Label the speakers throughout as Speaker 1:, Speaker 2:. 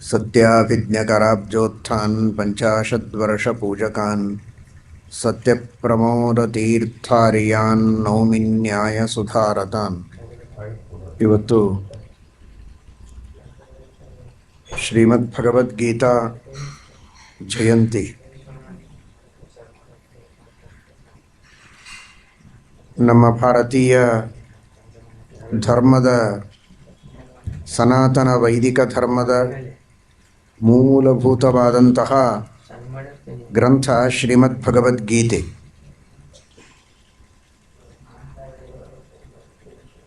Speaker 1: सत्याभिज्ञकराब्जोत्थान् पञ्चाशद्वर्षपूजकान् ಸತ್ಯಪ್ರಮೋದತೀರ್ಥಾರ್ಯಾನ್ Naomi ನ್ಯಾಯ ಸುಧಾರತಾನ್ ಇವತ್ತು ಶ್ರೀಮದ್ ಭಗವದ್ಗೀತಾ ಜಯಂತಿ ನಮ್ಮ ಭಾರತೀಯ ಧರ್ಮದ ಸನಾತನ ವೈದಿಕ ಧರ್ಮದ ಮೂಲಭೂತವಾದಂತಹ ಗ್ರಂಥ ಶ್ರೀಮದ್ ಭಗವದ್ಗೀತೆ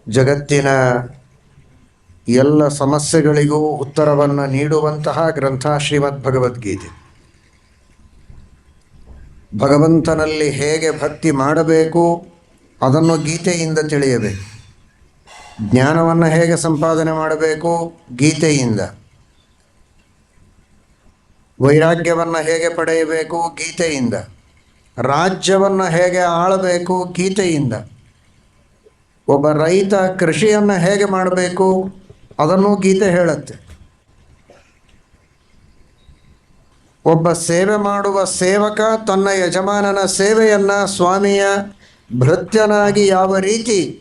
Speaker 1: ಜಗತ್ತಿನ ಎಲ್ಲ ಸಮಸ್ಯೆಗಳಿಗೂ ಉತ್ತರವನ್ನು ನೀಡುವಂತಹ ಗ್ರಂಥ ಶ್ರೀಮದ್ ಭಗವದ್ಗೀತೆ ಭಗವಂತನಲ್ಲಿ ಹೇಗೆ ಭಕ್ತಿ ಮಾಡಬೇಕು, ಅದನ್ನು ಗೀತೆಯಿಂದ ತಿಳಿಯಬೇಕು. ಜ್ಞಾನವನ್ನು ಹೇಗೆ ಸಂಪಾದನೆ ಮಾಡಬೇಕು? ಗೀತೆಯಿಂದ. ವೈರಾಗ್ಯವನ್ನು ಹೇಗೆ ಪಡೆಯಬೇಕು? ಗೀತೆಯಿಂದ. ರಾಜ್ಯವನ್ನು ಹೇಗೆ ಆಳಬೇಕು? ಗೀತೆಯಿಂದ. ಒಬ್ಬ ರೈತ ಕೃಷಿಯನ್ನು ಹೇಗೆ ಮಾಡಬೇಕು? ಅದನ್ನು ಗೀತೆ ಹೇಳುತ್ತೆ. ಒಬ್ಬ ಸೇವೆ ಮಾಡುವ ಸೇವಕ ತನ್ನ ಯಜಮಾನನ ಸೇವೆಯನ್ನು ಸ್ವಾಮಿಯ ಭೃತ್ಯನಾಗಿ ಯಾವ ರೀತಿ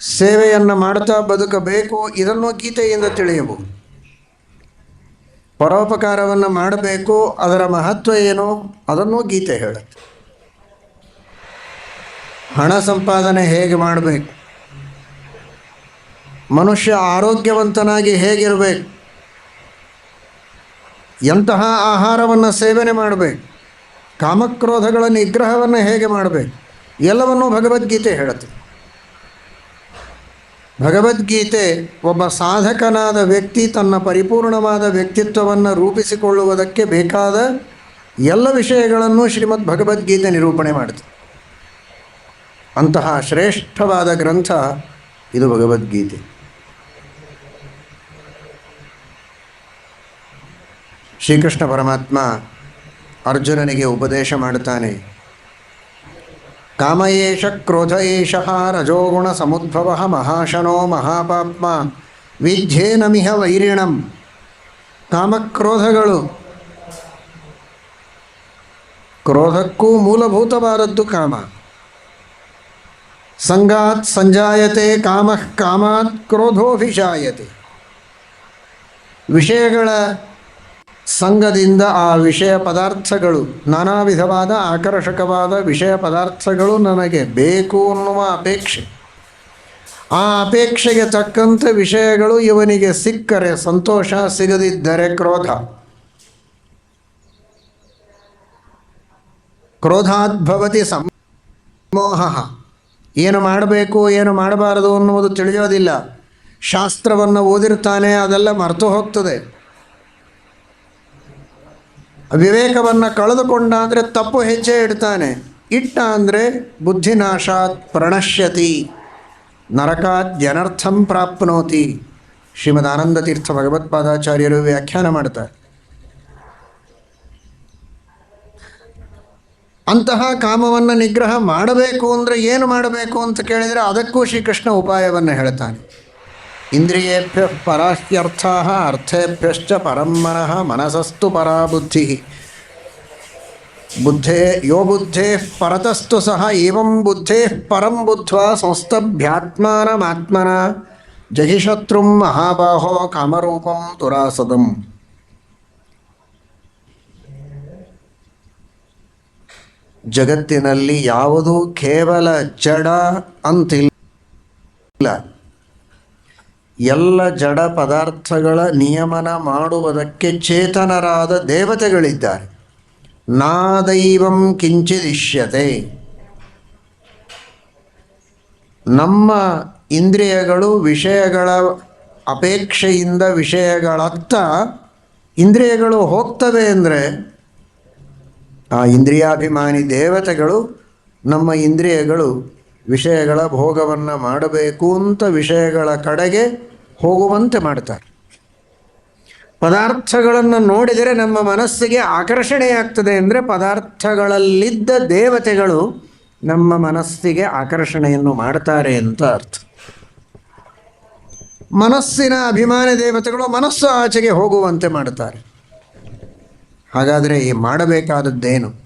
Speaker 1: ಸೇವೆಯನ್ನು ಮಾಡ್ತಾ ಬದುಕಬೇಕು, ಇದನ್ನು ಗೀತೆಯಿಂದ ತಿಳಿಯಬಹುದು ಪರೋಪಕಾರವನ್ನು ಮಾಡಬೇಕು, ಅದರ ಮಹತ್ವ ಏನು, ಅದನ್ನು ಗೀತೆ ಹೇಳುತ್ತೆ. ಹಣ ಸಂಪಾದನೆ ಹೇಗೆ ಮಾಡಬೇಕು? ಮನುಷ್ಯ ಆರೋಗ್ಯವಂತನಾಗಿ ಹೇಗಿರಬೇಕು? ಎಂತಹ ಆಹಾರವನ್ನು ಸೇವನೆ ಮಾಡಬೇಕು? ಕಾಮಕ್ರೋಧಗಳ ನಿಗ್ರಹವನ್ನು ಹೇಗೆ ಮಾಡಬೇಕು? ಎಲ್ಲವನ್ನೂ ಭಗವದ್ಗೀತೆ ಹೇಳುತ್ತೆ. ಭಗವದ್ಗೀತೆ ಒಬ್ಬ ಸಾಧಕನಾದ ವ್ಯಕ್ತಿ ತನ್ನ ಪರಿಪೂರ್ಣವಾದ ವ್ಯಕ್ತಿತ್ವವನ್ನು ರೂಪಿಸಿಕೊಳ್ಳುವುದಕ್ಕೆ ಬೇಕಾದ ಎಲ್ಲ ವಿಷಯಗಳನ್ನು ಶ್ರೀಮದ್ ಭಗವದ್ಗೀತೆ ನಿರೂಪಣೆ ಮಾಡಿತು. ಅಂತಹ ಶ್ರೇಷ್ಠವಾದ ಗ್ರಂಥ ಇದು ಭಗವದ್ಗೀತೆ. ಶ್ರೀಕೃಷ್ಣ ಪರಮಾತ್ಮ ಅರ್ಜುನನಿಗೆ ಉಪದೇಶ ಮಾಡುತ್ತಾನೆ. ಕಾಮಯೇಷ ಕ್ರೋಧ ಏಷಃ ರಜೋಗುಣ ಸಮುದ್ಭವ ಮಹಾಶನೋ ಮಹಾಪಾಪ್ಮ ವಿದ್ಯೇನಮಿಹ ವೈರಿಣಂ. ಕಾಮಕ್ರೋಧಗಳು. ಕ್ರೋಧಕ್ಕೂ ಮೂಲಭೂತವಾದದ್ದು ಕಾಮ. ಸಂಗಾತ್ ಸಂಜಾಯತೆ ಕಾಮಃ ಕಾಮಾತ್ ಕ್ರೋಧೋಭಿಷಾಯತೆ ವಿಷಯಗಳ ಸಂಘದಿಂದ ಆ ವಿಷಯ ಪದಾರ್ಥಗಳು ನಾನಾ ವಿಧವಾದ ಆಕರ್ಷಕವಾದ ವಿಷಯ ಪದಾರ್ಥಗಳು ನನಗೆ ಬೇಕು ಅನ್ನುವ ಅಪೇಕ್ಷೆ. ಆ ಅಪೇಕ್ಷೆಗೆ ತಕ್ಕಂತೆ ವಿಷಯಗಳು ಇವನಿಗೆ ಸಿಕ್ಕರೆ ಸಂತೋಷ, ಸಿಗದಿದ್ದರೆ ಕ್ರೋಧ. ಕ್ರೋಧಾದ್ಭವತಿ ಸಂಮೋಹ ಏನು ಮಾಡಬೇಕು, ಏನು ಮಾಡಬಾರದು ಅನ್ನುವುದು ತಿಳಿಯೋದಿಲ್ಲ. ಶಾಸ್ತ್ರವನ್ನು ಓದಿರ್ತಾನೆ, ಅದೆಲ್ಲ ಮರೆತು ಹೋಗ್ತದೆ. ವಿವೇಕವನ್ನು ಕಳೆದುಕೊಂಡ ಅಂದರೆ ತಪ್ಪು ಹೆಜ್ಜೆ ಇಡ್ತಾನೆ. ಇಟ್ಟ ಅಂದರೆ ಬುದ್ಧಿನಾಶಾತ್ ಪ್ರಣಶ್ಯತಿ. ನರಕಾತ್ ಜನರ್ಥಂ ಪ್ರಾಪ್ನೋತಿ. ಶ್ರೀಮದ್ ಆನಂದ ತೀರ್ಥ ಭಗವತ್ಪಾದಾಚಾರ್ಯರು ವ್ಯಾಖ್ಯಾನ ಮಾಡ್ತಾರೆ. ಅಂತಹ ಕಾಮವನ್ನು ನಿಗ್ರಹ ಮಾಡಬೇಕು ಅಂದರೆ ಏನು ಮಾಡಬೇಕು ಅಂತ ಕೇಳಿದರೆ ಅದಕ್ಕೂ ಶ್ರೀಕೃಷ್ಣ ಉಪಾಯವನ್ನು ಹೇಳ್ತಾನೆ. ಇಂದ್ರಿಯೇಭ್ಯ ಪರಾಹ್ಯರ್ಥ ಅರ್ಥೇಭ್ಯಶ್ಚ ಪರಮ್ಮನಃ ಮನಸಸ್ತು ಪರಾ ಬುದ್ಧಿ ಬುದ್ಧೇ ಯೋ ಬುದ್ಧೇ ಪರತಸ್ತು ಸಹ ಏವಂ ಬುದ್ಧೇ ಪರಂ ಬುದ್ಧ್ವಾ ಸಂಸ್ಥಭ್ಯಾತ್ಮಾನಮಾತ್ಮನ ಜಹಿಶತ್ರುಂ ಮಹಾಬಾಹೋ ಕಾಮರೂಪಂ ತುರಾಸದಂ ಜಗತ್ತಿನಲ್ಲಿ ಯಾವುದೂ ಕೇವಲ ಜಡ ಅಂತಿಲ್ಲ ಎಲ್ಲ ಜಡ ಪದಾರ್ಥಗಳ ನಿಯಮನ ಮಾಡುವುದಕ್ಕೆ ಚೇತನರಾದ ದೇವತೆಗಳಿದ್ದಾರೆ. ನಾದೈವಂ ಕಿಂಚಿದಿಶ್ಯತೆ ನಮ್ಮ ಇಂದ್ರಿಯಗಳು ವಿಷಯಗಳ ಅಪೇಕ್ಷೆಯಿಂದ ವಿಷಯಗಳತ್ತ ಇಂದ್ರಿಯಗಳು ಹೋಗ್ತವೆ ಅಂದರೆ ಆ ಇಂದ್ರಿಯಾಭಿಮಾನಿ ದೇವತೆಗಳು ನಮ್ಮ ಇಂದ್ರಿಯಗಳು ವಿಷಯಗಳ ಭೋಗವನ್ನು ಮಾಡಬೇಕು ಅಂತ ವಿಷಯಗಳ ಕಡೆಗೆ ಹೋಗುವಂತೆ ಮಾಡ್ತಾರೆ. ಪದಾರ್ಥಗಳನ್ನು ನೋಡಿದರೆ ನಮ್ಮ ಮನಸ್ಸಿಗೆ ಆಕರ್ಷಣೆಯಾಗ್ತದೆ ಅಂದರೆ ಪದಾರ್ಥಗಳಲ್ಲಿದ್ದ ದೇವತೆಗಳು ನಮ್ಮ ಮನಸ್ಸಿಗೆ ಆಕರ್ಷಣೆಯನ್ನು ಮಾಡ್ತಾರೆ ಅಂತ ಅರ್ಥ. ಮನಸ್ಸಿನ ಅಭಿಮಾನ ದೇವತೆಗಳು ಮನಸ್ಸು ಆಚೆಗೆ ಹೋಗುವಂತೆ ಮಾಡುತ್ತಾರೆ ಹಾಗಾದರೆ ಈ ಮಾಡಬೇಕಾದದ್ದೇನು?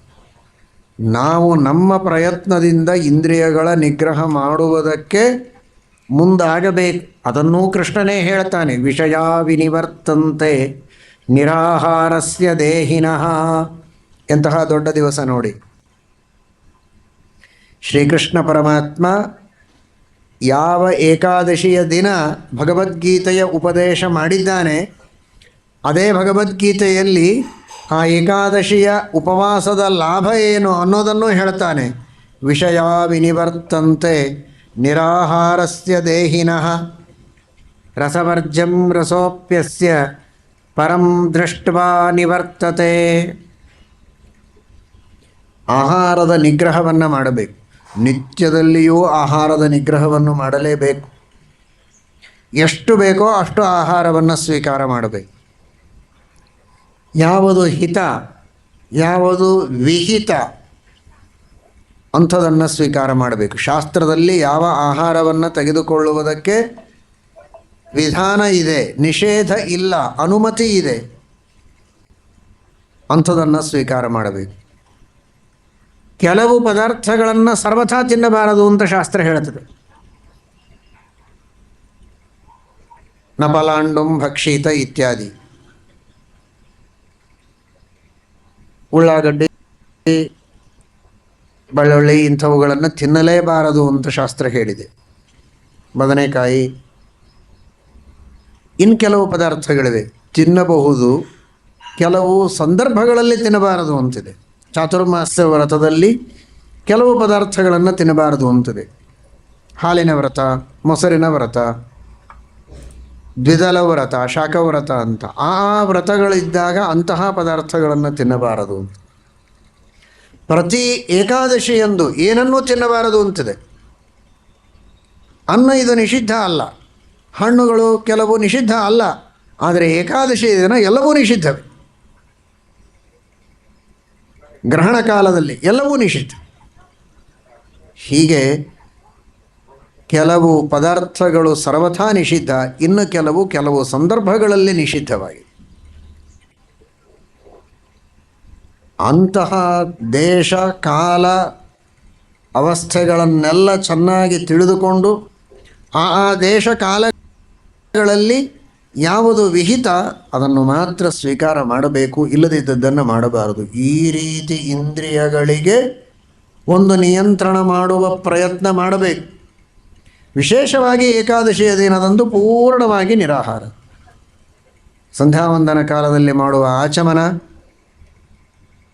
Speaker 1: ನಾವು ನಮ್ಮ ಪ್ರಯತ್ನದಿಂದ ಇಂದ್ರಿಯಗಳ ನಿಗ್ರಹ ಮಾಡುವುದಕ್ಕೆ ಮುಂದಾಗಬೇಕು. ಅದನ್ನೂ ಕೃಷ್ಣನೇ ಹೇಳ್ತಾನೆ, ವಿಷಯ ವಿನಿವರ್ತಂತೆ, ನಿರಾಹಾರಸ್ಯ ದೇಹಿನಃ, ಎಂತಹ ದೊಡ್ಡ ದಿವಸ ನೋಡಿ. ಶ್ರೀಕೃಷ್ಣ ಪರಮಾತ್ಮ ಯಾವ ಏಕಾದಶಿಯ ದಿನ ಭಗವದ್ಗೀತೆಯ ಉಪದೇಶ ಮಾಡಿದ್ದಾನೆ, ಅದೇ ಭಗವದ್ಗೀತೆಯಲ್ಲಿ ಆ ಏಕಾದಶಿಯ ಉಪವಾಸದ ಲಾಭ ಏನು ಅನ್ನೋದನ್ನು ಹೇಳ್ತಾನೆ. ವಿಷಯ ವಿನಿವರ್ತಂತೆ ನಿರಾಹಾರಸ್ಯ ದೇಹಿನಃ. ರಸವರ್ಜಂ ರಸೋಪ್ಯಸ್ಯ ಪರಂ ದೃಷ್ಟ್ವಾ ನಿವರ್ತತೆ. ಆಹಾರದ ನಿಗ್ರಹವನ್ನು ಮಾಡಬೇಕು. ನಿತ್ಯದಲ್ಲಿಯೂ ಆಹಾರದ ನಿಗ್ರಹವನ್ನು ಮಾಡಲೇಬೇಕು. ಎಷ್ಟು ಬೇಕೋ ಅಷ್ಟು ಆಹಾರವನ್ನು ಸ್ವೀಕಾರ ಮಾಡಬೇಕು. ಯಾವುದು ಹಿತ, ಯಾವುದು ವಿಹಿತ ಅಂಥದನ್ನು ಸ್ವೀಕಾರ ಮಾಡಬೇಕು. ಶಾಸ್ತ್ರದಲ್ಲಿ ಯಾವ ಆಹಾರವನ್ನು ತೆಗೆದುಕೊಳ್ಳುವುದಕ್ಕೆ ವಿಧಾನ ಇದೆ, ನಿಷೇಧ ಇಲ್ಲ, ಅನುಮತಿ ಇದೆ, ಅಂಥದನ್ನು ಸ್ವೀಕಾರ ಮಾಡಬೇಕು. ಕೆಲವು ಪದಾರ್ಥಗಳನ್ನು ಸರ್ವಥಾ ತಿನ್ನಬಾರದು ಅಂತ ಶಾಸ್ತ್ರ ಹೇಳುತ್ತದೆ. ನಪಲಾಂಡುಂ ಭಕ್ಷಿತ ಇತ್ಯಾದಿ. ಉಳ್ಳಾಗಡ್ಡಿ, ಬೆಳ್ಳುಳ್ಳಿ ಇಂಥವುಗಳನ್ನು ತಿನ್ನಲೇಬಾರದು ಅಂತ ಶಾಸ್ತ್ರ ಹೇಳಿದೆ. ಬದನೆಕಾಯಿ. ಇನ್ನು ಕೆಲವು ಪದಾರ್ಥಗಳಿವೆ. ತಿನ್ನಬಹುದು. ಕೆಲವು ಸಂದರ್ಭಗಳಲ್ಲಿ ತಿನ್ನಬಾರದು ಅಂತಿದೆ. ಚಾತುರ್ಮಾಸ್ಯ ವ್ರತದಲ್ಲಿ ಕೆಲವು ಪದಾರ್ಥಗಳನ್ನು ತಿನ್ನಬಾರದು ಅಂತಿದೆ. ಹಾಲಿನ ವ್ರತ, ಮೊಸರಿನ ವ್ರತ ದ್ವಿದಳ ವ್ರತ ಶಾಖವ್ರತ ಅಂತ. ಆ ವ್ರತಗಳಿದ್ದಾಗ ಅಂತಹ ಪದಾರ್ಥಗಳನ್ನು ತಿನ್ನಬಾರದು ಪ್ರತಿ ಏಕಾದಶಿಯಂದು ಏನನ್ನೂ ತಿನ್ನಬಾರದು ಅಂತಿದೆ. ಅನ್ನ ಇದು ನಿಷಿದ್ಧ ಅಲ್ಲ. ಹಣ್ಣುಗಳು ಕೆಲವು ನಿಷಿದ್ಧ ಅಲ್ಲ. ಆದರೆ ಏಕಾದಶಿ ದಿನ ಎಲ್ಲವೂ ನಿಷಿದ್ಧವೇ. ಗ್ರಹಣ ಕಾಲದಲ್ಲಿ ಎಲ್ಲವೂ ನಿಷಿದ್ಧ. ಹೀಗೆ ಕೆಲವು ಪದಾರ್ಥಗಳು ಸರ್ವಥಾ ನಿಷಿದ್ಧ, ಇನ್ನು ಕೆಲವು ಕೆಲವು ಸಂದರ್ಭಗಳಲ್ಲಿ ನಿಷಿದ್ಧವಾಗಿದೆ ಅಂತಹ ದೇಶ, ಕಾಲ, ಅವಸ್ಥೆಗಳನ್ನೆಲ್ಲ ಚೆನ್ನಾಗಿ ತಿಳಿದುಕೊಂಡು ಆ ಆ ದೇಶ ಕಾಲಗಳಲ್ಲಿ ಯಾವುದು ವಿಹಿತ, ಅದನ್ನು ಮಾತ್ರ ಸ್ವೀಕಾರ ಮಾಡಬೇಕು, ಇಲ್ಲದಿದ್ದದ್ದನ್ನು ಮಾಡಬಾರದು. ಈ ರೀತಿ ಇಂದ್ರಿಯಗಳಿಗೆ ಒಂದು ನಿಯಂತ್ರಣ ಮಾಡುವ ಪ್ರಯತ್ನ ಮಾಡಬೇಕು. ವಿಶೇಷವಾಗಿ ಏಕಾದಶಿಯ ದಿನದಂದು ಪೂರ್ಣವಾಗಿ ನಿರಾಹಾರ. ಸಂಧ್ಯಾವಂದನ ಕಾಲದಲ್ಲಿ ಮಾಡುವ ಆಚಮನ,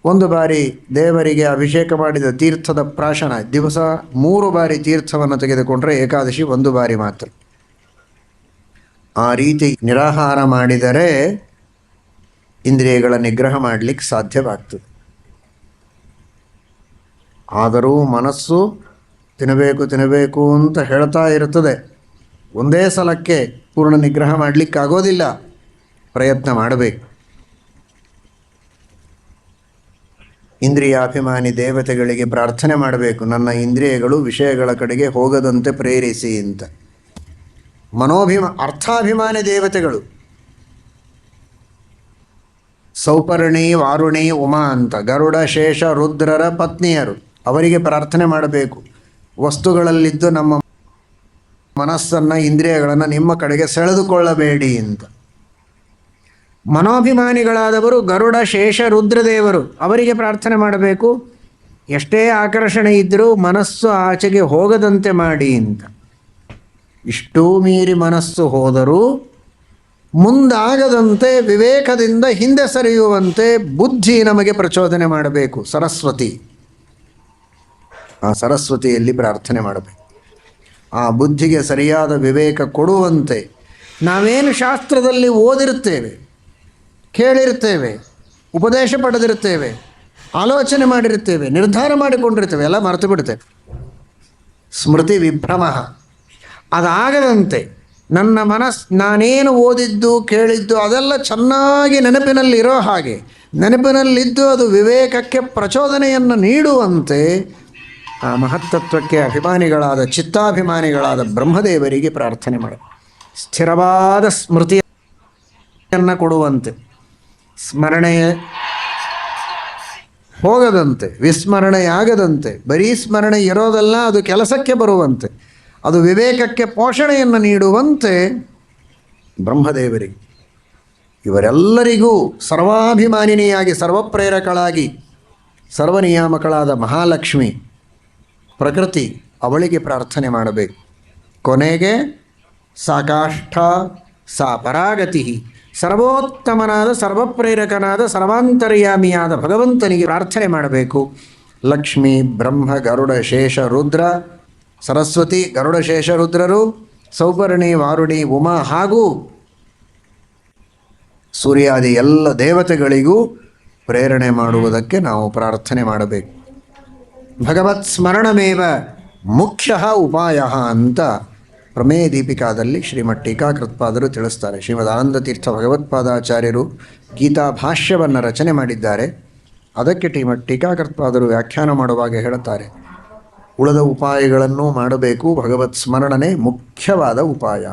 Speaker 1: ಒಂದು ಬಾರಿ ದೇವರಿಗೆ ಅಭಿಷೇಕ ಮಾಡಿದ ತೀರ್ಥದ ಪ್ರಾಶನ, ದಿವಸ ಮೂರು ಬಾರಿ ತೀರ್ಥವನ್ನು ತೆಗೆದುಕೊಂಡರೆ ಏಕಾದಶಿ ಒಂದು ಬಾರಿ ಮಾತ್ರ. ಆ ರೀತಿ ನಿರಾಹಾರ ಮಾಡಿದರೆ ಇಂದ್ರಿಯಗಳ ನಿಗ್ರಹ ಮಾಡಲಿಕ್ಕೆ ಸಾಧ್ಯವಾಗ್ತದೆ. ಆದರೂ ಮನಸ್ಸು ತಿನ್ನಬೇಕು ತಿನ್ನಬೇಕು ಅಂತ ಹೇಳ್ತಾ ಇರುತ್ತದೆ. ಒಂದೇ ಸಲಕ್ಕೆ ಪೂರ್ಣ ನಿಗ್ರಹ ಮಾಡಲಿಕ್ಕಾಗೋದಿಲ್ಲ. ಪ್ರಯತ್ನ ಮಾಡಬೇಕು. ಇಂದ್ರಿಯಾಭಿಮಾನಿ ದೇವತೆಗಳಿಗೆ ಪ್ರಾರ್ಥನೆ ಮಾಡಬೇಕು. ನನ್ನ ಇಂದ್ರಿಯಗಳು ವಿಷಯಗಳ ಕಡೆಗೆ ಹೋಗದಂತೆ ಪ್ರೇರಿಸಿ ಅಂತ. ಮನೋಭಿಮ, ಅರ್ಥಾಭಿಮಾನಿ ದೇವತೆಗಳು. ಸೌಪರ್ಣಿ, ವಾರುಣಿ, ಉಮಾ ಅಂತ ಗರುಡ, ಶೇಷ, ರುದ್ರರ ಪತ್ನಿಯರು ಅವರಿಗೆ ಪ್ರಾರ್ಥನೆ ಮಾಡಬೇಕು. ವಸ್ತುಗಳಲ್ಲಿದ್ದು ನಮ್ಮ ಮನಸ್ಸನ್ನು, ಇಂದ್ರಿಯಗಳನ್ನು ನಿಮ್ಮ ಕಡೆಗೆ ಸೆಳೆದುಕೊಳ್ಳಬೇಡಿ ಅಂತ. ಮನೋಭಿಮಾನಿಗಳಾದವರು ಗರುಡ, ಶೇಷ, ರುದ್ರದೇವರು ಅವರಿಗೆ ಪ್ರಾರ್ಥನೆ ಮಾಡಬೇಕು. ಎಷ್ಟೇ ಆಕರ್ಷಣೆ ಇದ್ದರೂ ಮನಸ್ಸು ಆಚೆಗೆ ಹೋಗದಂತೆ ಮಾಡಿ ಅಂತ. ಇಷ್ಟೂ ಮೀರಿ ಮನಸ್ಸು ಹೋದರೂ ಮುಂದಾಗದಂತೆ ವಿವೇಕದಿಂದ ಹಿಂದೆ ಸರಿಯುವಂತೆ ಬುದ್ಧಿ ನಮಗೆ ಪ್ರಚೋದನೆ ಮಾಡಬೇಕು. ಸರಸ್ವತಿ. ಆ ಸರಸ್ವತಿಯಲ್ಲಿ ಪ್ರಾರ್ಥನೆ ಮಾಡಬೇಕು. ಆ ಬುದ್ಧಿಗೆ ಸರಿಯಾದ ವಿವೇಕ ಕೊಡುವಂತೆ ನಾವೇನು ಶಾಸ್ತ್ರದಲ್ಲಿ ಓದಿರುತ್ತೇವೆ ಕೇಳಿರ್ತೇವೆ ಉಪದೇಶ ಪಡೆದಿರುತ್ತೇವೆ, ಆಲೋಚನೆ ಮಾಡಿರುತ್ತೇವೆ, ನಿರ್ಧಾರ ಮಾಡಿಕೊಂಡಿರ್ತೇವೆ ಎಲ್ಲ ಮರೆತು ಬಿಡ್ತೇವೆ ಸ್ಮೃತಿ ವಿಭ್ರಮ. ಅದಾಗದಂತೆ ನನ್ನ ಮನಸ್, ನಾನೇನು ಓದಿದ್ದು, ಕೇಳಿದ್ದು, ಅದೆಲ್ಲ ಚೆನ್ನಾಗಿ ನೆನಪಿನಲ್ಲಿರೋ ಹಾಗೆ, ನೆನಪಿನಲ್ಲಿದ್ದು ಅದು ವಿವೇಕಕ್ಕೆ ಪ್ರಚೋದನೆಯನ್ನು ನೀಡುವಂತೆ ಆ ಮಹತ್ತತ್ವಕ್ಕೆ ಅಭಿಮಾನಿಗಳಾದ, ಚಿತ್ತಾಭಿಮಾನಿಗಳಾದ ಬ್ರಹ್ಮದೇವರಿಗೆ ಪ್ರಾರ್ಥನೆ ಮಾಡ. ಸ್ಥಿರವಾದ ಸ್ಮೃತಿಯನ್ನು ಕೊಡುವಂತೆ, ಸ್ಮರಣೆ ಹೋಗದಂತೆ, ವಿಸ್ಮರಣೆಯಾಗದಂತೆ, ಬರೀ ಸ್ಮರಣೆ ಇರೋದಲ್ಲ, ಅದು ಕೆಲಸಕ್ಕೆ ಬರುವಂತೆ, ಅದು ವಿವೇಕಕ್ಕೆ ಪೋಷಣೆಯನ್ನು ನೀಡುವಂತೆ ಬ್ರಹ್ಮದೇವರಿಗೆ. ಇವರೆಲ್ಲರಿಗೂ ಸರ್ವಾಭಿಮಾನಿನಿಯಾಗಿ, ಸರ್ವಪ್ರೇರಕಳಾಗಿ, ಸರ್ವನಿಯಾಮಕಳಾದ ಮಹಾಲಕ್ಷ್ಮಿ ಪ್ರಕೃತಿ ಅವಳಿಗೆ ಪ್ರಾರ್ಥನೆ ಮಾಡಬೇಕು. ಕೊನೆಗೆ ಸಾಕಾಷ್ಠ ಸಾ ಪರಾಗತಿ. ಸರ್ವೋತ್ತಮನಾದ, ಸರ್ವಪ್ರೇರಕನಾದ, ಸರ್ವಾಂತರ್ಯಾಮಿಯಾದ ಭಗವಂತನಿಗೆ ಪ್ರಾರ್ಥನೆ ಮಾಡಬೇಕು. ಲಕ್ಷ್ಮಿ, ಬ್ರಹ್ಮ, ಗರುಡ, ಶೇಷ, ರುದ್ರ, ಸರಸ್ವತಿ, ಗರುಡ, ಶೇಷ, ರುದ್ರರು ಸೌಪರ್ಣಿ ವಾರುಣಿ, ಉಮಾ ಹಾಗೂ ಸೂರ್ಯಾದಿ ಎಲ್ಲ ದೇವತೆಗಳಿಗೂ ಪ್ರೇರಣೆ ಮಾಡುವುದಕ್ಕೆ ನಾವು ಪ್ರಾರ್ಥನೆ ಮಾಡಬೇಕು. ಭಗವತ್ ಸ್ಮರಣಮೇವ ಮುಖ್ಯ ಉಪಾಯ ಅಂತ ಪ್ರಮೇಯ ದೀಪಿಕಾದಲ್ಲಿ ಶ್ರೀಮಠ್ ಟೀಕಾಕೃತ್ಪಾದರು ತಿಳಿಸ್ತಾರೆ. ಶ್ರೀಮದ್ ತೀರ್ಥ ಭಗವತ್ಪಾದಾಚಾರ್ಯರು ಗೀತಾ ಭಾಷ್ಯವನ್ನು ರಚನೆ ಮಾಡಿದ್ದಾರೆ. ಅದಕ್ಕೆ ಟೀಮಠ್ ಟೀಕಾಕೃತ್ಪಾದರು ವ್ಯಾಖ್ಯಾನ ಮಾಡುವಾಗ ಹೇಳುತ್ತಾರೆ. ಉಳಿದ ಉಪಾಯಗಳನ್ನು ಮಾಡಬೇಕು. ಭಗವತ್ ಸ್ಮರಣನೆ ಮುಖ್ಯವಾದ ಉಪಾಯ